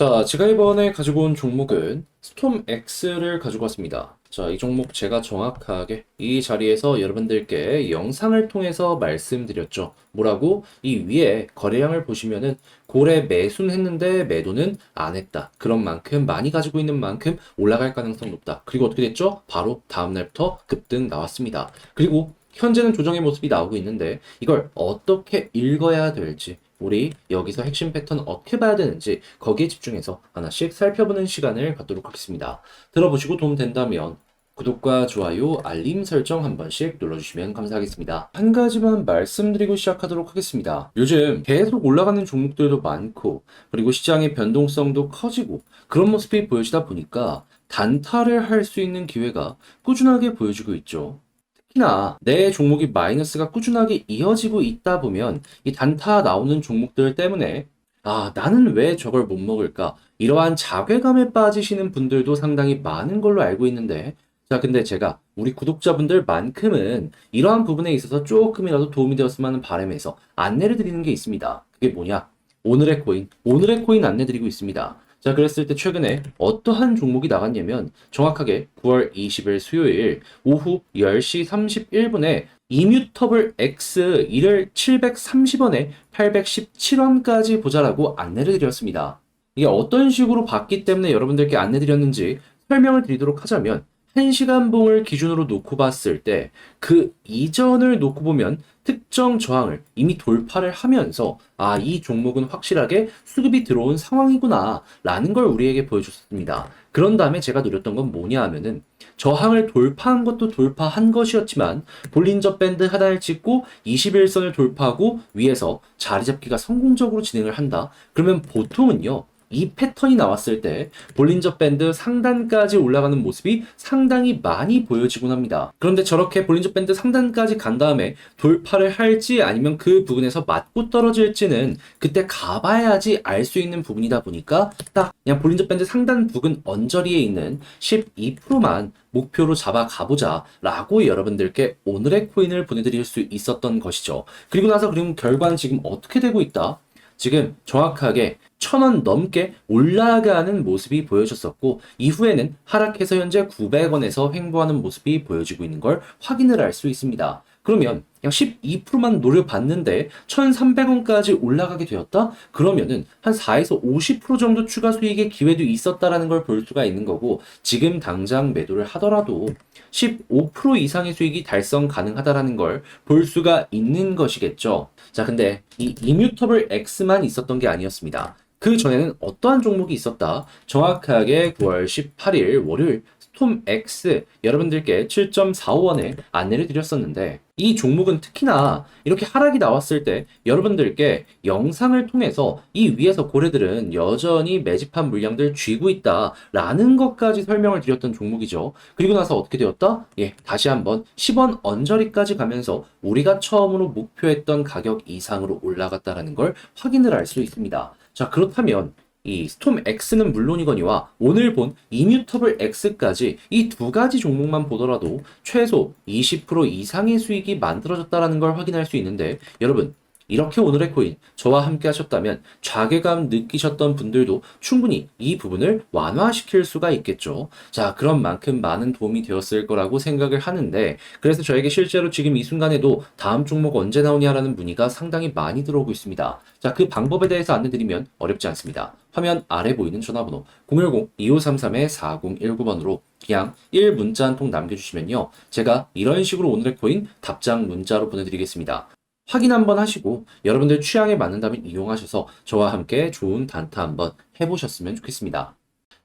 자, 제가 이번에 가지고 온 종목은 스톰 X를 가지고 왔습니다. 자, 이 종목 제가 정확하게 이 자리에서 여러분들께 영상을 통해서 말씀드렸죠. 뭐라고? 이 위에 거래량을 보시면은 고래 매수는 했는데 매도는 안 했다. 그런 만큼 많이 가지고 있는 만큼 올라갈 가능성 높다. 그리고 어떻게 됐죠? 바로 다음 날부터 급등 나왔습니다. 그리고 현재는 조정의 모습이 나오고 있는데 이걸 어떻게 읽어야 될지 우리 여기서 핵심 패턴 어떻게 봐야 되는지 거기에 집중해서 하나씩 살펴보는 시간을 갖도록 하겠습니다. 들어보시고 도움 된다면 구독과 좋아요, 알림 설정 한 번씩 눌러주시면 감사하겠습니다. 한 가지만 말씀드리고 시작하도록 하겠습니다. 요즘 계속 올라가는 종목들도 많고, 그리고 시장의 변동성도 커지고, 그런 모습이 보여지다 보니까 단타를 할 수 있는 기회가 꾸준하게 보여지고 있죠. 특히나 내 종목이 마이너스가 꾸준하게 이어지고 있다 보면 이 단타 나오는 종목들 때문에 아, 나는 왜 저걸 못 먹을까? 이러한 자괴감에 빠지시는 분들도 상당히 많은 걸로 알고 있는데 자, 근데 제가 우리 구독자분들만큼은 이러한 부분에 있어서 조금이라도 도움이 되었으면 하는 바람에서 안내를 드리는 게 있습니다. 그게 뭐냐? 오늘의 코인, 오늘의 코인 안내 드리고 있습니다. 자, 그랬을 때 최근에 어떠한 종목이 나갔냐면 정확하게 9월 20일 수요일 오후 10시 31분에 이뮤터블 X 이를 730원에 817원까지 보자라고 안내를 드렸습니다. 이게 어떤 식으로 봤기 때문에 여러분들께 안내 드렸는지 설명을 드리도록 하자면 1시간 봉을 기준으로 놓고 봤을 때 그 이전을 놓고 보면 특정 저항을 이미 돌파를 하면서 아, 이 종목은 확실하게 수급이 들어온 상황이구나 라는 걸 우리에게 보여줬습니다. 그런 다음에 제가 노렸던 건 뭐냐 하면은 저항을 돌파한 것도 돌파한 것이었지만 볼린저 밴드 하단을 찍고 21선을 돌파하고 위에서 자리 잡기가 성공적으로 진행을 한다. 그러면 보통은요. 이 패턴이 나왔을 때 볼린저 밴드 상단까지 올라가는 모습이 상당히 많이 보여지곤 합니다. 그런데 저렇게 볼린저 밴드 상단까지 간 다음에 돌파를 할지 아니면 그 부분에서 맞고 떨어질지는 그때 가봐야지 알 수 있는 부분이다 보니까 딱 그냥 볼린저 밴드 상단 부근 언저리에 있는 12%만 목표로 잡아 가보자 라고 여러분들께 오늘의 코인을 보내드릴 수 있었던 것이죠. 그리고 나서 그럼 결과는 지금 어떻게 되고 있다? 지금 정확하게 천 원 넘게 올라가는 모습이 보여졌었고 이후에는 하락해서 현재 900원에서 횡보하는 모습이 보여지고 있는 걸 확인을 할 수 있습니다. 그러면 그냥 12%만 노려봤는데 1,300원까지 올라가게 되었다? 그러면은 한 4에서 50% 정도 추가 수익의 기회도 있었다라는 걸 볼 수가 있는 거고 지금 당장 매도를 하더라도 15% 이상의 수익이 달성 가능하다라는 걸 볼 수가 있는 것이겠죠. 자, 근데 이 이뮤터블 X만 있었던 게 아니었습니다. 그 전에는 어떠한 종목이 있었다? 정확하게 9월 18일 월요일 스톰 X 여러분들께 7.45원에 안내를 드렸었는데 이 종목은 특히나 이렇게 하락이 나왔을 때 여러분들께 영상을 통해서 이 위에서 고래들은 여전히 매집한 물량들 쥐고 있다 라는 것까지 설명을 드렸던 종목이죠. 그리고 나서 어떻게 되었다? 예, 다시 한번 10원 언저리까지 가면서 우리가 처음으로 목표했던 가격 이상으로 올라갔다라는 걸 확인을 할 수 있습니다. 자, 그렇다면 이 스톰 X는 물론이거니와 오늘 본 이뮤터블 X까지 이 두 가지 종목만 보더라도 최소 20% 이상의 수익이 만들어졌다라는 걸 확인할 수 있는데 여러분 이렇게 오늘의 코인 저와 함께 하셨다면 좌괴감 느끼셨던 분들도 충분히 이 부분을 완화시킬 수가 있겠죠. 자, 그런 만큼 많은 도움이 되었을 거라고 생각을 하는데 그래서 저에게 실제로 지금 이 순간에도 다음 종목 언제 나오냐라는 문의가 상당히 많이 들어오고 있습니다. 자, 그 방법에 대해서 안내 드리면 어렵지 않습니다. 화면 아래 보이는 전화번호 010-2533-4019번으로 그냥 1문자 한 통 남겨주시면요. 제가 이런 식으로 오늘의 코인 답장 문자로 보내드리겠습니다. 확인 한번 하시고 여러분들 취향에 맞는다면 이용하셔서 저와 함께 좋은 단타 한번 해보셨으면 좋겠습니다.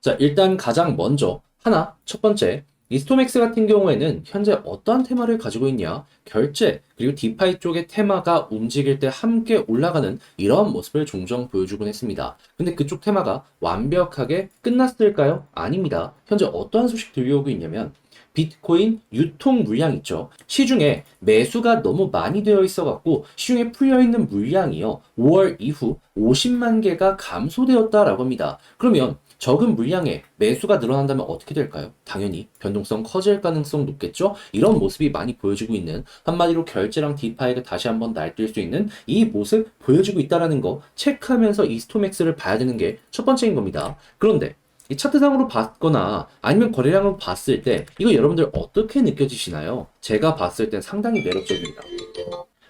자, 일단 가장 먼저 하나, 첫 번째, 이 스톰엑스 같은 경우에는 현재 어떠한 테마를 가지고 있냐? 결제, 그리고 디파이 쪽의 테마가 움직일 때 함께 올라가는 이러한 모습을 종종 보여주곤 했습니다. 근데 그쪽 테마가 완벽하게 끝났을까요? 아닙니다. 현재 어떠한 소식 들려오고 있냐면, 비트코인 유통 물량 있죠. 시중에 매수가 너무 많이 되어 있어갖고 시중에 풀려 있는 물량이요. 5월 이후 50만 개가 감소되었다라고 합니다. 그러면 적은 물량에 매수가 늘어난다면 어떻게 될까요? 당연히 변동성 커질 가능성 높겠죠? 이런 모습이 많이 보여지고 있는 한마디로 결제랑 디파이가 다시 한번 날뛸 수 있는 이 모습 보여지고 있다라는 거 체크하면서 이 스톰엑스를 봐야 되는 게 첫 번째인 겁니다. 그런데 이 차트상으로 봤거나 아니면 거래량을 봤을 때 이거 여러분들 어떻게 느껴지시나요? 제가 봤을 땐 상당히 매력적입니다.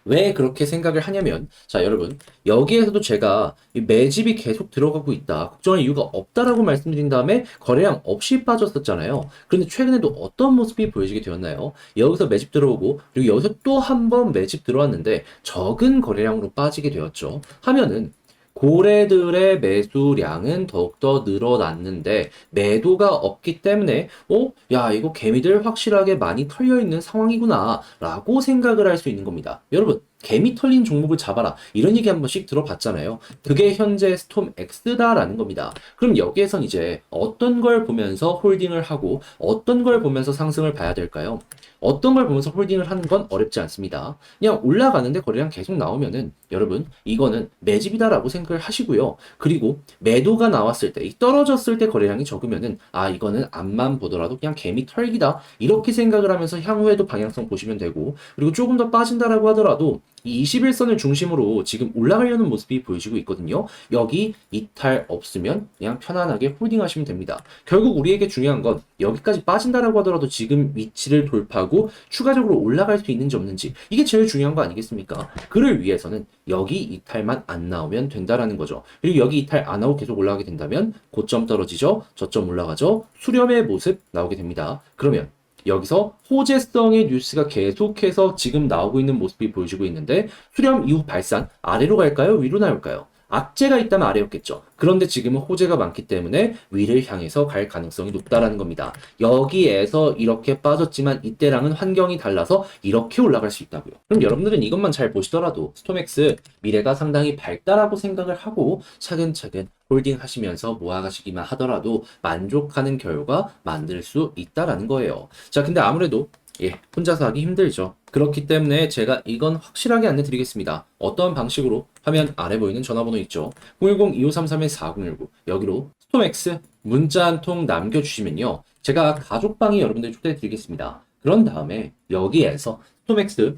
왜 그렇게 생각을 하냐면 자 여러분 여기에서도 제가 이 매집이 계속 들어가고 있다. 걱정할 이유가 없다라고 말씀드린 다음에 거래량 없이 빠졌었잖아요. 그런데 최근에도 어떤 모습이 보여지게 되었나요? 여기서 매집 들어오고 그리고 여기서 또 한 번 매집 들어왔는데 적은 거래량으로 빠지게 되었죠. 하면은 고래들의 매수량은 더욱더 늘어났는데 매도가 없기 때문에 어? 야 이거 개미들 확실하게 많이 털려 있는 상황이구나 라고 생각을 할 수 있는 겁니다 여러분 개미 털린 종목을 잡아라. 이런 얘기 한 번씩 들어봤잖아요. 그게 현재 스톰 X다라는 겁니다. 그럼 여기에선 이제 어떤 걸 보면서 홀딩을 하고 어떤 걸 보면서 상승을 봐야 될까요? 어떤 걸 보면서 홀딩을 하는 건 어렵지 않습니다. 그냥 올라가는데 거래량 계속 나오면은 여러분 이거는 매집이다라고 생각을 하시고요. 그리고 매도가 나왔을 때, 이 떨어졌을 때 거래량이 적으면은 아 이거는 앞만 보더라도 그냥 개미 털기다. 이렇게 생각을 하면서 향후에도 방향성 보시면 되고 그리고 조금 더 빠진다라고 하더라도 이 21선을 중심으로 지금 올라가려는 모습이 보여지고 있거든요. 여기 이탈 없으면 그냥 편안하게 홀딩 하시면 됩니다. 결국 우리에게 중요한 건 여기까지 빠진다라고 하더라도 지금 위치를 돌파하고 추가적으로 올라갈 수 있는지 없는지 이게 제일 중요한 거 아니겠습니까? 그를 위해서는 여기 이탈만 안 나오면 된다라는 거죠. 그리고 여기 이탈 안 하고 계속 올라가게 된다면 고점 떨어지죠. 저점 올라가죠. 수렴의 모습 나오게 됩니다. 그러면 여기서 호재성의 뉴스가 계속해서 지금 나오고 있는 모습이 보여지고 있는데 수렴 이후 발산 아래로 갈까요? 위로 나올까요? 악재가 있다면 아래였겠죠. 그런데 지금은 호재가 많기 때문에 위를 향해서 갈 가능성이 높다라는 겁니다. 여기에서 이렇게 빠졌지만 이때랑은 환경이 달라서 이렇게 올라갈 수 있다고요. 그럼 여러분들은 이것만 잘 보시더라도 스톰엑스 미래가 상당히 밝다라고 생각을 하고 차근차근 홀딩 하시면서 모아가시기만 하더라도 만족하는 결과 만들 수 있다라는 거예요. 자, 근데 아무래도 예, 혼자서 하기 힘들죠. 그렇기 때문에 제가 이건 확실하게 안내드리겠습니다. 어떤 방식으로 화면 아래 보이는 전화번호 있죠. 010-2533-4019 여기로 스톰엑스 문자 한 통 남겨주시면요. 제가 가족방에 여러분들 초대해드리겠습니다. 그런 다음에 여기에서 스톰엑스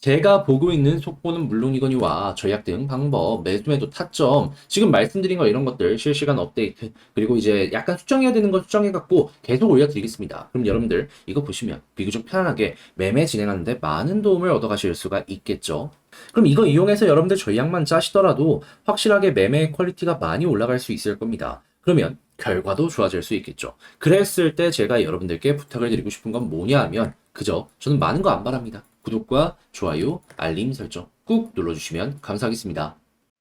제가 보고 있는 속보는 물론이거니와 전략 등 방법, 매수 매도 타점, 지금 말씀드린 거 이런 것들 실시간 업데이트, 그리고 이제 약간 수정해야 되는 거 수정해 갖고 계속 올려드리겠습니다. 그럼 여러분들 이거 보시면 비교적 편안하게 매매 진행하는데 많은 도움을 얻어 가실 수가 있겠죠. 그럼 이거 이용해서 여러분들 전략만 짜시더라도 확실하게 매매 퀄리티가 많이 올라갈 수 있을 겁니다. 그러면 결과도 좋아질 수 있겠죠. 그랬을 때 제가 여러분들께 부탁을 드리고 싶은 건 뭐냐 하면 그저 저는 많은 거 안 바랍니다. 구독과 좋아요, 알림 설정 꾹 눌러주시면 감사하겠습니다.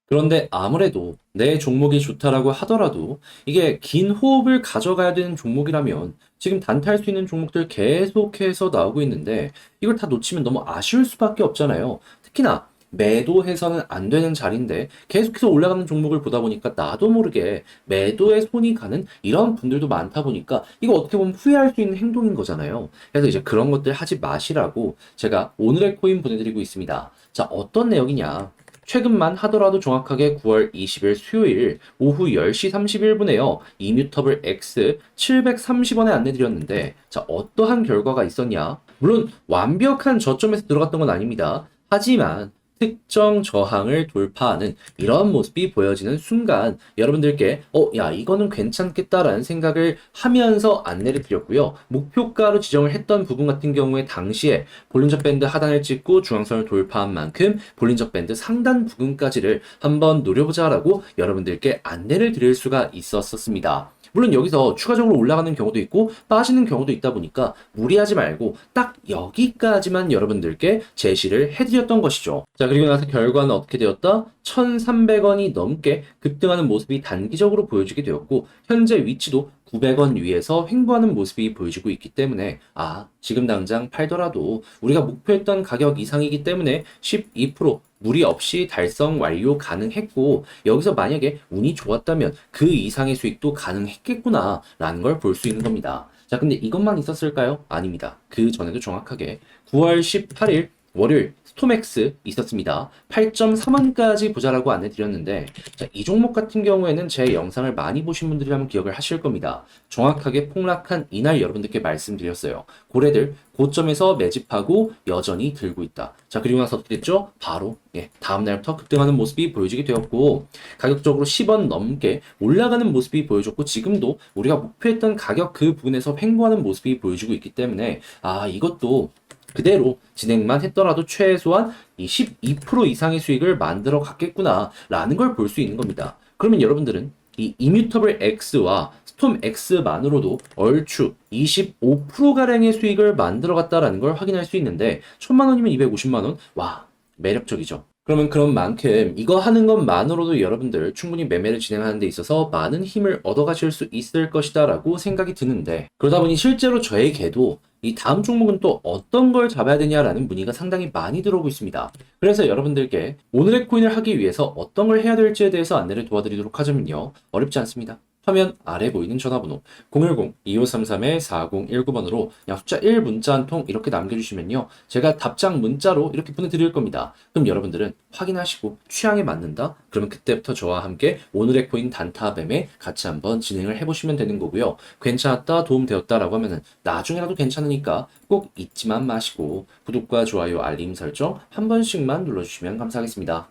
그런데 아무래도 내 종목이 좋다라고 하더라도 이게 긴 호흡을 가져가야 되는 종목이라면 지금 단타할 수 있는 종목들 계속해서 나오고 있는데 이걸 다 놓치면 너무 아쉬울 수밖에 없잖아요. 특히나 매도해서는 안 되는 자리인데 계속해서 올라가는 종목을 보다 보니까 나도 모르게 매도에 손이 가는 이런 분들도 많다 보니까 이거 어떻게 보면 후회할 수 있는 행동인 거잖아요. 그래서 이제 그런 것들 하지 마시라고 제가 오늘의 코인 보내드리고 있습니다. 자, 어떤 내용이냐. 최근만 하더라도 정확하게 9월 20일 수요일 오후 10시 31분에요. 이뮤터블 X 730원에 안내드렸는데 자 어떠한 결과가 있었냐? 물론 완벽한 저점에서 들어갔던 건 아닙니다. 하지만 특정 저항을 돌파하는 이런 모습이 보여지는 순간 여러분들께 어, 야, 이거는 괜찮겠다라는 생각을 하면서 안내를 드렸고요. 목표가로 지정을 했던 부분 같은 경우에 당시에 볼린저 밴드 하단을 찍고 중앙선을 돌파한 만큼 볼린저 밴드 상단 부분까지를 한번 노려보자라고 여러분들께 안내를 드릴 수가 있었습니다. 물론 여기서 추가적으로 올라가는 경우도 있고 빠지는 경우도 있다 보니까 무리하지 말고 딱 여기까지만 여러분들께 제시를 해드렸던 것이죠. 자, 그리고 나서 결과는 어떻게 되었다? 1,300원이 넘게 급등하는 모습이 단기적으로 보여지게 되었고 현재 위치도 900원 위에서 횡보하는 모습이 보여지고 있기 때문에 아 지금 당장 팔더라도 우리가 목표했던 가격 이상이기 때문에 12% 무리 없이 달성 완료 가능했고 여기서 만약에 운이 좋았다면 그 이상의 수익도 가능했겠구나 라는 걸 볼 수 있는 겁니다. 자, 근데 이것만 있었을까요? 아닙니다. 그 전에도 정확하게 9월 18일 월요일 스톰엑스 있었습니다. 8.3원까지 보자라고 안내 드렸는데 자, 이 종목 같은 경우에는 제 영상을 많이 보신 분들이라면 기억을 하실 겁니다. 정확하게 폭락한 이날 여러분들께 말씀드렸어요. 고래들 고점에서 매집하고 여전히 들고 있다. 자 그리고 나서 어떻게 됐죠? 바로 예, 다음 날부터 급등하는 모습이 보여지게 되었고 가격적으로 10원 넘게 올라가는 모습이 보여졌고 지금도 우리가 목표했던 가격 그 부분에서 횡보하는 모습이 보여지고 있기 때문에 아 이것도 그대로 진행만 했더라도 최소한 이12% 이상의 수익을 만들어 갔겠구나라는 걸 볼 수 있는 겁니다. 그러면 여러분들은 이 이뮤터블 X와 스톰 X만으로도 얼추 25%가량의 수익을 만들어 갔다라는 걸 확인할 수 있는데 천만 원이면 250만 원? 와, 매력적이죠. 그러면 그런 만큼 이거 하는 것만으로도 여러분들 충분히 매매를 진행하는 데 있어서 많은 힘을 얻어 가실 수 있을 것이다 라고 생각이 드는데 그러다 보니 실제로 저에게도 이 다음 종목은 또 어떤 걸 잡아야 되냐라는 문의가 상당히 많이 들어오고 있습니다. 그래서 여러분들께 오늘의 코인을 하기 위해서 어떤 걸 해야 될지에 대해서 안내를 도와드리도록 하자면요. 어렵지 않습니다. 화면 아래 보이는 전화번호 010-2533-4019번으로 그냥 숫자 1 문자 한 통 이렇게 남겨주시면요. 제가 답장 문자로 이렇게 보내드릴 겁니다. 그럼 여러분들은 확인하시고 취향에 맞는다? 그러면 그때부터 저와 함께 오늘의 코인 단타 뱀에 같이 한번 진행을 해보시면 되는 거고요. 괜찮았다, 도움되었다라고 하면은 나중에라도 괜찮으니까 꼭 잊지만 마시고 구독과 좋아요, 알림 설정 한 번씩만 눌러주시면 감사하겠습니다.